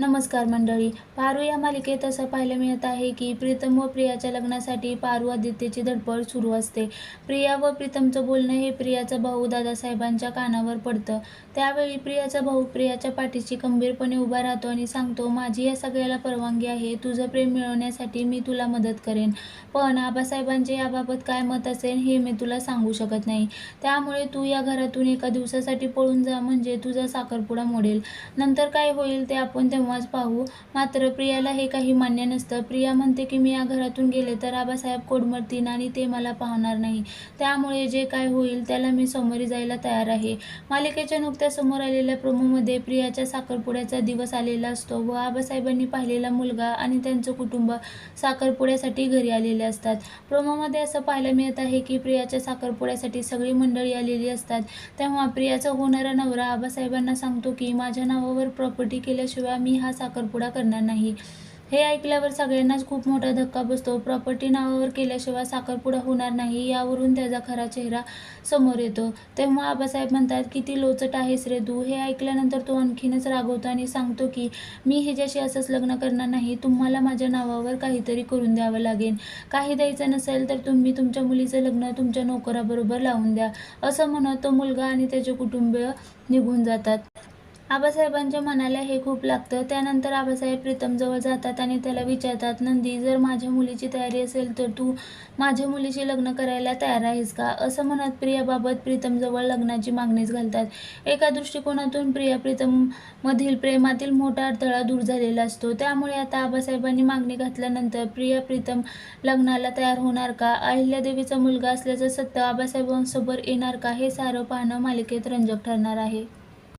नमस्कार मंडळी पारू या मालिकेत असं पाहायला मिळत आहे की प्रीतम व प्रियाच्या लग्नासाठी पारू आदित्यची धडपड सुरू असते. प्रिया व प्रीतमचं बोलणं हे प्रियाचा भाऊ दादासाहेबांच्या कानावर पडतं. त्यावेळी प्रियाचा भाऊ प्रियाच्या पाठीशी खंबीरपणे उभा राहतो आणि सांगतो माझी या सगळ्याला परवानगी आहे तुझं प्रेम मिळवण्यासाठी मी तुला मदत करेन. पण आबासाहेबांचे याबाबत काय मत असेल हे मी तुला सांगू शकत नाही. त्यामुळे तू या घरातून एका दिवसासाठी पळून जा म्हणजे तुझा साखरपुडा मोडेल. नंतर काय होईल ते आपण तेव्हाच पाहू. मात्र प्रियाला हे काही मान्य नसतं. प्रिया म्हणते की मी या घरातून गेले तर आबासाहेब कोडमरतील आणि ते मला पाहणार नाही. त्यामुळे जे काय होईल त्याला मी समोरी जायला तयार आहे. मालिकेच्या नुकत्या समोर आलेल्या प्रोमोमध्ये प्रियाच्या साखरपुड्याचा दिवस आलेला असतो व आबासाहेबांनी पाहिलेला मुलगा आणि त्यांचं कुटुंब साखरपुड्यासाठी घरी आलेले असतात. प्रोमोमध्ये असं पाहायला मिळत आहे की प्रियाच्या साखरपुड्यासाठी सगळी मंडळी आलेली असतात. तेव्हा प्रियाचा होणारा नवरा आबासाहेबांना सांगतो की माझ्या नावावर प्रॉपर्टी केल्याशिवाय मी हा साखरपुडा करणार नाही. हे ऐकल्यावर सगळ्यांनाच खूप मोठा धक्का बसतो. प्रॉपर्टी नावावर केल्याशिवाय साखरपुडा होणार नाही यावरून त्याचा खरा चेहरा समोर येतो. तेव्हा आबासाहेब म्हणतात किती लोचट आहेस रे तू. हे ऐकल्यानंतर तो आणखीनच रागवतो आणि सांगतो की मी हिच्याशी असंच लग्न करणार नाही. तुम्हाला माझ्या नावावर काहीतरी करून द्यावं लागेल. काही द्यायचं नसेल तर तुम्ही तुमच्या मुलीचं लग्न तुमच्या नोकराबरोबर लावून द्या. असं म्हणत तो मुलगा आणि त्याचे कुटुंबीय निघून जातात. आबासाहेबांच्या मनाला हे खूप लागतं. त्यानंतर आबासाहेब प्रीतमजवळ जातात आणि त्याला विचारतात नंदी जर माझ्या मुलीची तयारी असेल तर तू माझ्या मुलीशी लग्न करायला तयार आहेस का? असं म्हणत प्रियाबाबत प्रीतमजवळ लग्नाची मागणीच घालतात. एका दृष्टिकोनातून प्रिया प्रीतममधील प्रेमातील मोठा अडथळा दूर झालेला असतो. त्यामुळे आता आबासाहेबांनी मागणी घातल्यानंतर प्रिया प्रीतम लग्नाला तयार होणार का? अहिल्यादेवीचा मुलगा असल्याचं सत्य आबासाहेबांसमोर येणार का? हे सारं पाहणं मालिकेत रंजक ठरणार आहे.